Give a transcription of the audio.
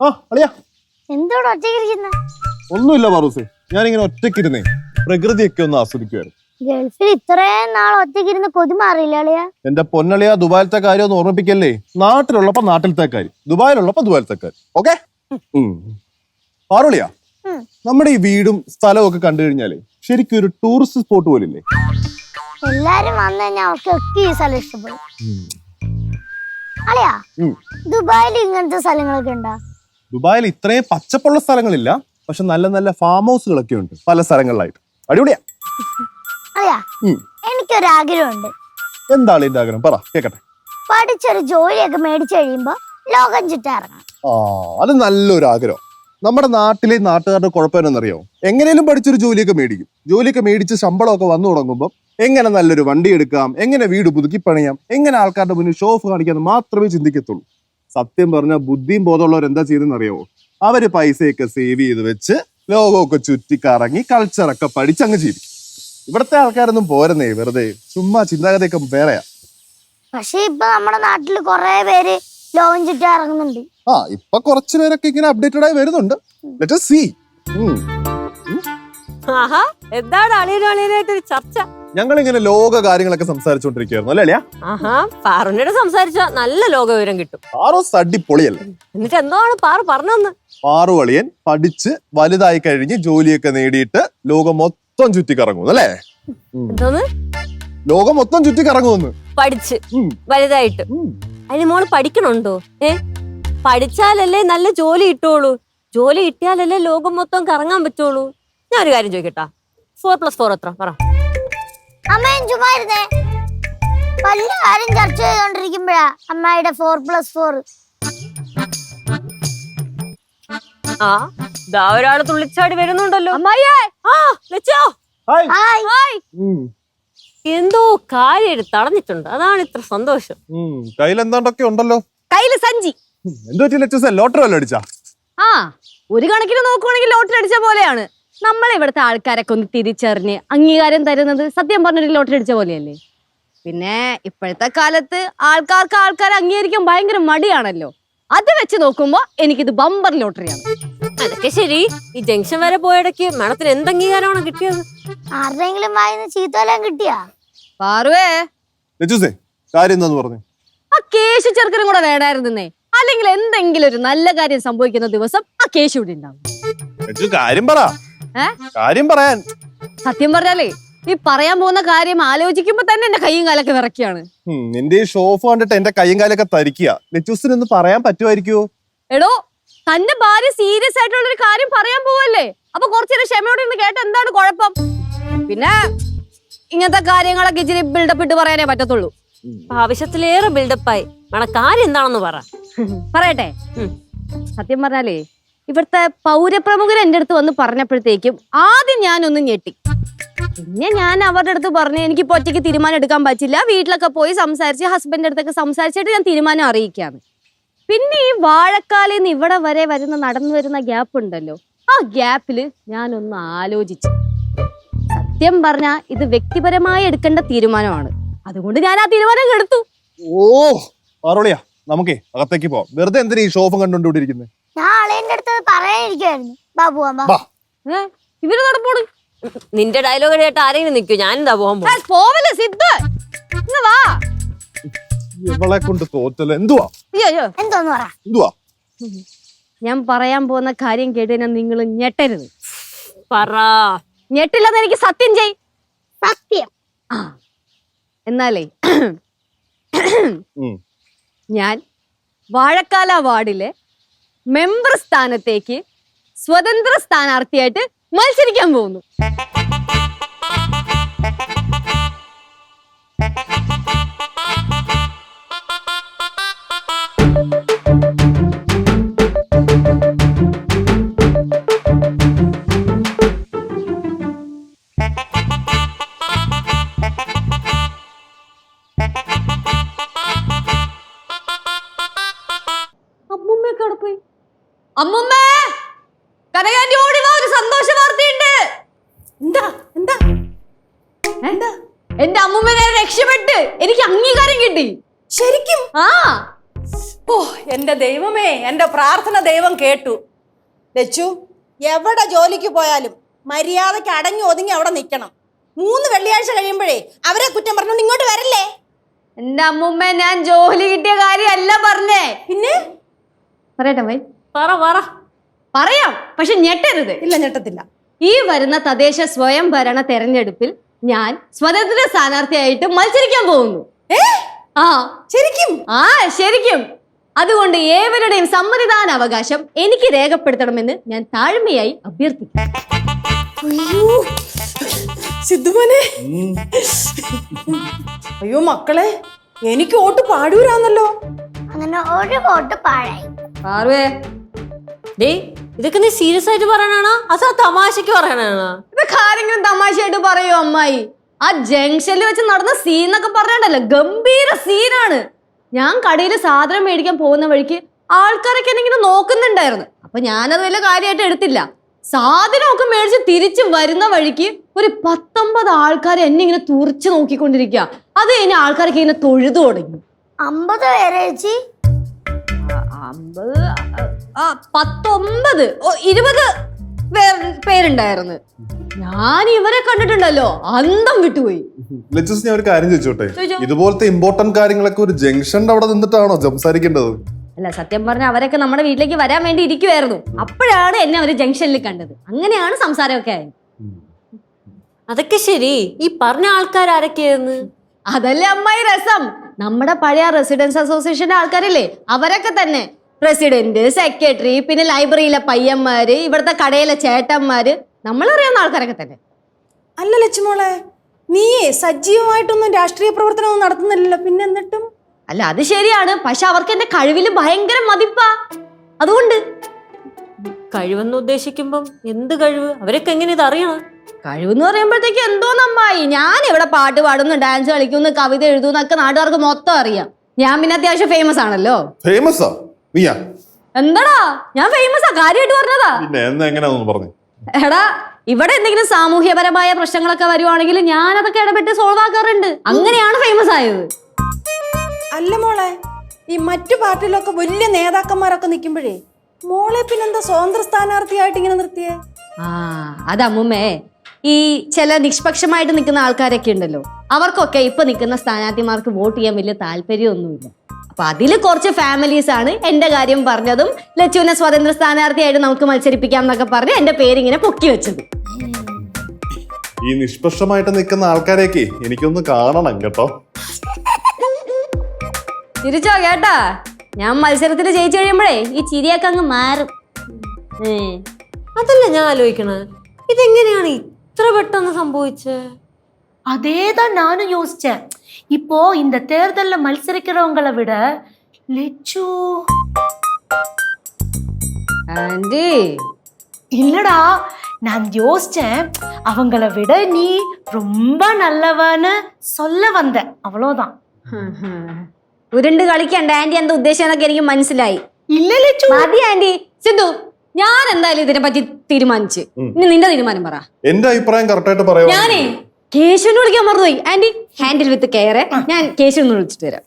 ആ അളിയാ. എന്തോട് ഒറ്റയ്ക്കിരിക്കുന്ന? ഒന്നുമില്ല മറൂസ് ഞാനിങ്ങനെ ഒറ്റയ്ക്കിരുന്നേ. പ്രകൃതിയൊക്കെ ഒന്ന് ആസ്വദിക്കുമായിരുന്നു ഗൾഫിൽ ഇത്രയും നാൾ ഒറ്റയ്ക്കിരുന്ന് കൊതി മാറിയില്ല അളിയ? എന്റെ പൊന്നളിയ ദുബായിലത്തെ കാര്യം ഒന്ന് ഓർമ്മിപ്പിക്കല്ലേ? നാട്ടിലുള്ളപ്പോ നാട്ടിലത്തെ കാര്യം ദുബായിലുള്ളപ്പോ ദുബായിലത്തെ കാര്യം ഓക്കെ പാറുളിയാ നമ്മുടെ ഈ വീടും സ്ഥലവും ഒക്കെ കണ്ടു കഴിഞ്ഞാലേ ശരിക്കും ഒരു ടൂറിസ്റ്റ് സ്പോട്ട് പോലില്ലേ? എല്ലാരും വന്നു കഴിഞ്ഞാൽ അവർക്ക് ഈ സ്ഥലം ഇഷ്ടപ്പെടും. അളിയാ. ദുബായിൽ ഇങ്ങനത്തെ സ്ഥലങ്ങളൊക്കെ ഉണ്ടാ? ദുബായിൽ ഇത്രയും പച്ചപ്പുള്ള സ്ഥലങ്ങളില്ല. പക്ഷെ നല്ല നല്ല ഫാം ഹൗസുകളൊക്കെ ഉണ്ട്. പല സ്ഥലങ്ങളിലായിട്ട്. അടിപൊളിയാ. എനിക്കൊരു ഉം. എനിക്കൊരാഗ്രഹമുണ്ട്. എന്താണ് ഇതിന്റെ ആഗ്രഹം? പറ കേക്കട്ടെ. പഠിച്ചൊരു ജോലിയൊക്കെ മേടിച്ചു കഴിയുമ്പോ ലോകം ചുറ്റാറങ്ങണം. ആ അത് നല്ലൊരു ആഗ്രഹം. നമ്മുടെ നാട്ടിലെ നാട്ടുകാരുടെ കുഴപ്പമെന്നറിയോ എങ്ങനെയും പഠിച്ചൊരു ജോലിയൊക്കെ മേടിക്കും. ജോലിയൊക്കെ മേടിച്ച് ശമ്പളമൊക്കെ വന്നു തുടങ്ങുമ്പോൾ എങ്ങനെ നല്ലൊരു വണ്ടി എടുക്കാം? എങ്ങനെ വീട് പുതുക്കി പണിയാം? എങ്ങനെ ആൾക്കാരുടെ മുന്നിൽ ഷോഫ് കാണിക്കാന്ന് മാത്രമേ ചിന്തിക്കത്തുള്ളൂ. സത്യം പറഞ്ഞാൽ ബുദ്ധിയും ബോധമുള്ളവർ എന്താ ചെയ്തെന്ന് അറിയാവോ അവർ പൈസയൊക്കെ സേവ് ചെയ്ത് വെച്ച് ലോകമൊക്കെ ചുറ്റിക്കറങ്ങി കൾച്ചറൊക്കെ പഠിച്ച് അങ്ങ് ജീവിക്കും. ഇവിടത്തെ ആൾക്കാരൊന്നും പോരുന്നേ വെറുതെ ചുമ്മാ ചിന്താഗതിയൊക്കെ വേറെയാ. പക്ഷെ ഇപ്പൊ നമ്മുടെ നാട്ടിൽ കുറെ പേര് ലോകം ചുറ്റാറങ്ങുന്നുണ്ട് ആ ഇപ്പൊ കുറച്ചു പേരൊക്കെ ഇങ്ങനെ അപ്ഡേറ്റഡ് ആയി വരുന്നുണ്ട്. ലെറ്റ് സി ആഹാ എന്താണ് അളിയനും അളിയനായിട്ട് ഒരു ചർച്ച? ഞങ്ങൾ ഇങ്ങനെ ലോക കാര്യങ്ങളൊക്കെ സംസാരിച്ചോണ്ടിരിക്കുന്നു അല്ലേ അളിയാ? ആഹാ പാറുണ്ണിയുടെ സംസാരിച്ച നല്ല ലോക വിവരം കിട്ടും. പാറു സഡി എന്നിട്ട് എന്താണ് പാറു പറഞ്ഞെന്ന് പാറു അളിയൻ പഠിച്ച് വലുതായി കഴിഞ്ഞ് ജോലിയൊക്കെ നേടിയിട്ട് ലോകം മൊത്തം ചുറ്റിക്കറങ്ങുന്നു അല്ലേ. എന്തോന്ന്? ലോകം മൊത്തം ചുറ്റിക്കറങ്ങുമെന്ന്. പഠിച്ച്. വലുതായിട്ട്. അതിന് മോൾ പഠിക്കണുണ്ടോ? ഏ? പഠിച്ചാലല്ലേ നല്ല ജോലി കിട്ടുള്ളൂ ജോലി കിട്ടിയാലല്ലേ ലോകം മൊത്തം കറങ്ങാൻ പറ്റുള്ളൂ ഞാൻ ഒരു കാര്യം ചോദിക്കട്ടാ. ഫോർ പ്ലസ് ഫോർ എത്ര? പറ. അമ്മയും ചുമ്മാ ഇരുന്നേ. പല കാര്യം ചർച്ച ചെയ്തോണ്ടിരിക്കുമ്പോഴാ അമ്മായിയുടെ ഫോർ പ്ലസ് ഫോർ ആ ദാ ഒരാൾ തുള്ളിച്ചാടി വരുന്നുണ്ടല്ലോ. അമ്മായിയേ! ആ ലച്ചോ ഹായ്. എന്തോ കാര്യം തടഞ്ഞിട്ടുണ്ട്. അതാണ് ഇത്ര സന്തോഷം. കയ്യിൽ എന്താണ്ടൊക്കെ ഉണ്ടല്ലോ? കയ്യിൽ സഞ്ചി. എന്തോ എന്ത് ലോട്ടറി വല്ലതും അടിച്ചാ? ആ ഒരു കണക്കിന് നോക്കുവാണെങ്കിൽ ലോട്ടറി അടിച്ച പോലെയാണ്. നമ്മളെ ഇവിടുത്തെ ആൾക്കാരൊക്കെ ഒന്ന് തിരിച്ചറിഞ്ഞ് അംഗീകാരം തരുന്നത് സത്യം പറഞ്ഞൊരു ലോട്ടറി അടിച്ച പോലെയല്ലേ? പിന്നെ ഇപ്പോഴത്തെ കാലത്ത് ആൾക്കാർക്ക് ആൾക്കാരെ അംഗീകരിക്കാൻ ഭയങ്കര മടിയാണല്ലോ. അത് വെച്ച് നോക്കുമ്പോ എനിക്കിത് ബമ്പർ ലോട്ടറിയാണ് അതൊക്കെ ശരി. ഈ ജംഗ്ഷൻ വരെ പോയടക്ക് മാഡത്തിന് എന്ത് അംഗീകാരമാണ് കിട്ടിയത് ആരുടെങ്കിലും വായിന്ന് ചീത്തോലാൻ കിട്ടിയാ? പാറുവേ. ലെറ്റസേ കാര്യം എന്താന്ന് പറഞ്ഞു? ആ കേശു ചെറുക്കനും കൂടെ വേണായിരുന്നേ. അല്ലെങ്കിൽ എന്തെങ്കിലും ഒരു നല്ല കാര്യം സംഭവിക്കുന്ന ദിവസം ആ കേശു ഇവിടെ ഉണ്ടാവും. കാര്യം പറ? കാര്യം പറയാൻ. സത്യം പറഞ്ഞാലേ ഈ പറയാൻ പോകുന്ന കാര്യം ആലോചിക്കുമ്പോ തന്നെ എന്റെ കൈയും കാലൊക്കെ വിറയ്ക്കാണ് നിന്റെ ഈ ഷോഫ് കണ്ടിട്ട് എന്റെ കൈയും കാലൊക്കെ തരിക്കുക. ലെറ്റൂസിന് ഒന്ന് പറയാൻ പറ്റുമായിരിക്കുമോ എടോ തന്റെ ഭാര്യ സീരിയസ് ആയിട്ടുള്ള ഒരു കാര്യം പറയാൻ പോവല്ലേ? അപ്പൊ കുറച്ചേരം ക്ഷമയോടെ ഒന്ന് കേട്ട എന്താണ് കുഴപ്പം? പിന്നെ ഇങ്ങനത്തെ കാര്യങ്ങളൊക്കെ ഇച്ചിരി ബിൽഡപ്പ് ഇട്ട് പറയാനേ പറ്റത്തുള്ളൂ. ആവശ്യത്തിലേറെ ബിൽഡപ്പായി കാര്യം എന്താണെന്ന് പറ. പറയട്ടെ. സത്യം പറഞ്ഞാലേ ഇവിടുത്തെ പൗരപ്രമുഖർ എന്റെ അടുത്ത് വന്ന് പറഞ്ഞപ്പോഴത്തേക്കും ആദ്യം ഞാനൊന്ന് ഞെട്ടി. പിന്നെ ഞാൻ അവരുടെ അടുത്ത് പറഞ്ഞു എനിക്കിപ്പോ ഒറ്റയ്ക്ക് തീരുമാനം എടുക്കാൻ പറ്റില്ല. വീട്ടിലൊക്കെ പോയി സംസാരിച്ച് ഹസ്ബൻഡിന്റെ അടുത്തൊക്കെ സംസാരിച്ചിട്ട് ഞാൻ തീരുമാനം അറിയിക്കാന്ന് പിന്നെ ഈ വാഴക്കാലിൽ നിന്ന് ഇവിടെ വരെ വരുന്ന നടന്നു വരുന്ന ഗ്യാപ്പ് ഉണ്ടല്ലോ. ആ ഗ്യാപ്പിൽ ഞാനൊന്ന് ആലോചിച്ചു. സത്യം പറഞ്ഞാ ഇത് വ്യക്തിപരമായി എടുക്കേണ്ട തീരുമാനമാണ്. അതുകൊണ്ട് ഞാൻ ആ തീരുമാനം എടുത്തു. ഓ പാറോളിയാ നമുക്കേ അകത്തേക്ക് പോവാം. വെറുതെ എന്തിനാ ഈ ഷോഫും കണ്ടുകൊണ്ടിരിക്കുന്നത് ഞാൻ അളിയന്റെ അടുത്ത് പറയാനിരിക്കുവായിരുന്നു. ബാബു അമ്മ ഇവർ നിന്റെ ഡയലോഗ് കേട്ട് ആരെങ്കിലും നിൽക്കൂ ഞാനെന്താ എന്താ പോകാൻ പോകും പോവല്ലേ സിദ്ധ്. ഇങ്ങ് വാ. ഇവളെ കൊണ്ട് തോറ്റല്ലോ. എന്തുവാ? അയ്യോ എന്തോന്ന് പറ. എന്തുവാ? ഞാൻ പറയാൻ പോകുന്ന കാര്യം കേട്ടുകഴിഞ്ഞാൽ നിങ്ങൾ ഞെട്ടരുത്. പറ. ഞെട്ടില്ലെന്ന് എനിക്ക് സത്യം ചെയ്. സത്യം. ആ. എന്നാലേ ഞാൻ വാഴക്കാല വാർഡിലെ മെമ്പർ സ്ഥാനത്തേക്ക് സ്വതന്ത്ര സ്ഥാനാർത്ഥിയായിട്ട് മത്സരിക്കാൻ പോകുന്നു. അമ്മുമ്മയൊക്കെ അവിടെ അമ്മുമ്മേ കനകാന്റി ഓടി വാ ഒരു സന്തോഷ വാർത്തയുണ്ട്. എന്താ? എന്താ? എന്താ? എന്റെ അമ്മുമ്മനെ രക്ഷപ്പെട്ട് എനിക്ക് അംഗീകാരം കിട്ടി. ശരിക്കും? ആ. ഓ എന്റെ ദൈവമേ എന്റെ പ്രാർത്ഥന ദൈവം കേട്ടു. ലച്ചു എവിടെ ജോലിക്ക് പോയാലും മര്യാദയ്ക്ക് അടങ്ങി ഒതുങ്ങി അവിടെ നിൽക്കണം. മൂന്ന് വെള്ളിയാഴ്ച കഴിയുമ്പോഴേ അവരെ കുറ്റം പറഞ്ഞു ഇങ്ങോട്ട് വരല്ലേ? എന്റെ അമ്മുമ്മ ഞാൻ ജോലി കിട്ടിയ കാര്യമല്ല പറഞ്ഞേ. പിന്നെ? പറയട്ടെ വൈ. പറ പറ. പറയാം പക്ഷെ ഞെട്ടരുത്. ഇല്ല ഞെട്ടത്തില്ല. ഈ വരുന്ന തദ്ദേശ സ്വയംഭരണ തെരഞ്ഞെടുപ്പിൽ ഞാൻ സ്വതന്ത്ര സ്ഥാനാർത്ഥിയായിട്ട് മത്സരിക്കാൻ പോകുന്നു. ആ. ശരിക്കും? ആ ശരിക്കും. അതുകൊണ്ട് ഏവരുടെയും സമ്മതിദാന അവകാശം എനിക്ക് രേഖപ്പെടുത്തണമെന്ന് ഞാൻ താഴ്മയായി അഭ്യർത്ഥിക്കുന്നു. അയ്യോ. സിദ്ധുമോനെ അയ്യോ മക്കളെ എനിക്ക് ഓട്ട് പാടൂരാന്നല്ലോ. അങ്ങനെ ഒരു വോട്ട് പാഴായി. പാർവേ ഡേ ഇതൊക്കെ നീ സീരിയസ് ആയിട്ട് പറയണാണോ? അതോ തമാശക്ക് പറയണാണോ? ഇത് ആരെങ്കിലും തമാശയായിട്ട് പറയോ അമ്മായി. ആ ജംഗ്ഷനിൽ വെച്ച് നടന്ന സീൻ എന്നൊക്കെ പറഞ്ഞിട്ടല്ലോ ഗംഭീര സീനാണ് ഞാൻ കടയിൽ സാധനം മേടിക്കാൻ പോകുന്ന വഴിക്ക് ആൾക്കാരൊക്കെ എന്നെ ഇങ്ങനെ നോക്കുന്നുണ്ടായിരുന്നു. അപ്പൊ ഞാനത് വലിയ കാര്യമായിട്ട് എടുത്തില്ല. സാധനമൊക്കെ മേടിച്ച് തിരിച്ചു വരുന്ന വഴിക്ക് ഒരു പത്തൊമ്പത് ആൾക്കാർ എന്നെ ഇങ്ങനെ തുറച്ചു നോക്കിക്കൊണ്ടിരിക്കുക അത് കഴിഞ്ഞ് ആൾക്കാരൊക്കെ ഇങ്ങനെ തൊഴുതു തുടങ്ങി. അമ്പത് പേരെ ചേച്ചി? അമ്പത് ആ പത്തൊമ്പത്. ഓ ഇരുപത് പേരുണ്ടായിരുന്നു. ഞാൻ ഇവരെ കണ്ടിട്ടുണ്ടല്ലോ. അന്തം വിട്ടുപോയി. ലജ്ജസ് ഞാൻ ഒരു കാര്യം ചോദിച്ചോട്ടെ? ചോദിച്ചോ. ഇതുപോലത്തെ ഇമ്പോർട്ടന്റ് കാര്യങ്ങളൊക്കെ ഒരു ജംഗ്ഷന്റെ അവിടെ നിന്നിട്ടാണോ സംസാരിക്കേണ്ടത്? അല്ല സത്യം പറഞ്ഞ അവരൊക്കെ നമ്മുടെ വീട്ടിലേക്ക് വരാൻ വേണ്ടി ഇരിക്കുവായിരുന്നു. അപ്പോഴാണ് എന്നെ ഒരു ജംഗ്ഷനിൽ കണ്ടത്. അങ്ങനെയാണ് സംസാരമൊക്കെ ആയത്. അതൊക്കെ ശരി. ഈ പറഞ്ഞ ആൾക്കാർ ആരൊക്കെയായിരുന്നു അതല്ലേ അമ്മായി രസം. നമ്മുടെ പഴയ റെസിഡൻസ് അസോസിയേഷന്റെ ആൾക്കാരില്ലേ? അവരൊക്കെ തന്നെ. പ്രസിഡന്റ് സെക്രട്ടറി പിന്നെ ലൈബ്രറിയിലെ പയ്യന്മാര് ഇവിടുത്തെ കടയിലെ ചേട്ടന്മാര് നമ്മളറിയാവുന്ന ആൾക്കാരൊക്കെ തന്നെ. അല്ല ലച്ചുമോളെ നീയേ സജീവമായിട്ടൊന്നും രാഷ്ട്രീയ പ്രവർത്തനമൊന്നും നടത്തുന്നില്ലല്ലോ. പിന്നെ എന്നിട്ടും? അല്ല അത് ശരിയാണ്. പക്ഷെ അവർക്ക് എന്റെ കഴിവിൽ ഭയങ്കര മതിപ്പാ. അതുകൊണ്ട്. കഴിവെന്ന് ഉദ്ദേശിക്കുമ്പം എന്ത് കഴിവ്? അവരൊക്കെ എങ്ങനെ ഇത് അറിയണം? കഴിവെന്ന് പറയുമ്പോഴത്തേക്ക് എന്തോ നമ്മായി ഞാൻ ഇവിടെ പാട്ട് പാടുന്നു ഡാൻസ് കളിക്കുന്നു കവിത എഴുതുന്നൊക്കെ നാട്ടുകാർക്ക് മൊത്തം അറിയാം. ഞാൻ പിന്നെ അത്യാവശ്യം ഫേമസ് ആണല്ലോ. ഫേമസാ നീയാ? എന്താടാ? ഞാൻ ഫേമസ് ആ? കാര്യമായിട്ട് പറഞ്ഞതാ? പിന്നെ എന്നാ എങ്ങനെയാന്ന് പറഞ്ഞു. എടാ ഇവിടെ എന്തെങ്കിലും സാമൂഹ്യപരമായ പ്രശ്നങ്ങളൊക്കെ വരുവാണെങ്കിൽ ഞാൻ അതൊക്കെ ഇടപെട്ട് സോൾവ് ആക്കാറുണ്ട്. അങ്ങനെയാണ് ഫേമസ് ആയത്. അല്ല മോളെ ഈ മറ്റു പാർട്ടിയിലൊക്കെ വലിയ നേതാക്കന്മാരൊക്കെ നിൽക്കുമ്പോഴേ മോളെ പിന്നെന്താ സ്വതന്ത്ര സ്ഥാനാർത്ഥിയായിട്ട് ഇങ്ങനെ നിർത്തിയേ? ആ അത് അമ്മുമ്മേ ഈ ചില നിഷ്പക്ഷമായിട്ട് നിൽക്കുന്ന ആൾക്കാരൊക്കെ ഉണ്ടല്ലോ. അവർക്കൊക്കെ ഇപ്പൊ നിൽക്കുന്ന സ്ഥാനാർത്ഥിമാർക്ക് വോട്ട് ചെയ്യാൻ വലിയ താല്പര്യമൊന്നുമില്ല. അപ്പൊ അതിൽ കുറച്ച് ഫാമിലീസ് ആണ് എന്റെ കാര്യം പറഞ്ഞതും ലച്ചുവിനെ സ്വതന്ത്ര സ്ഥാനാർത്ഥിയായിട്ട് നമുക്ക് മത്സരിപ്പിക്കാം എന്നൊക്കെ പറഞ്ഞ് എന്റെ പേരിങ്ങനെ പൊക്കി വെച്ചത്. ഈ നിഷ്പക്ഷമായിട്ട് നിൽക്കുന്ന ആൾക്കാരെയൊക്കെ എനിക്കൊന്ന് കാണണം കേട്ടോ. തിരിച്ചോ കേട്ടാ? ഞാൻ മത്സരത്തിൽ ജയിച്ചു കഴിയുമ്പോഴേ ഈ ചിരിയൊക്കെ അങ്ങ് മാറും. അതല്ല ഞാൻ ആലോചിക്കണത് ഇതെങ്ങനെയാണ് இത്ര പെട്ടെന്ന് സംഭവിச்சே அதே தான் நானும் யோசிச்சேன் இப்போ இந்த தேர்தல்ல மல்சரிக்கிறவங்களை விட லெச்சு ആന്റി இல்லடா நான் யோசிச்சேன் அவங்கள விட நீ ரொம்ப நல்லவன்னு சொல்ல வந்த அவ்வளோதான் ഉരുണ്ട് കളിക്കണ്ട ആന്റി എന്താ ഉദ്ദേശം എന്നൊക്കെ എനിക്ക് മനസ്സിലായി இல்ல லெச்சு മതി ആന്റി സിന്ധു ഞാൻ എന്തായാലും ഇതിനെ പറ്റി തീരുമാനിച്ച് ഇനി നിന്റെ തീരുമാനം പറ. എന്റെ അഭിപ്രായം കറക്റ്റായിട്ട് പറയാം ഞാനേ കേശുവിനെ വിളിക്കാൻ മറന്നുപോയി. ആന്റി ഹാൻഡിൽ വിത്ത് കെയർ ഞാൻ കേശുവിനെ വിളിച്ചിട്ട് വരാം.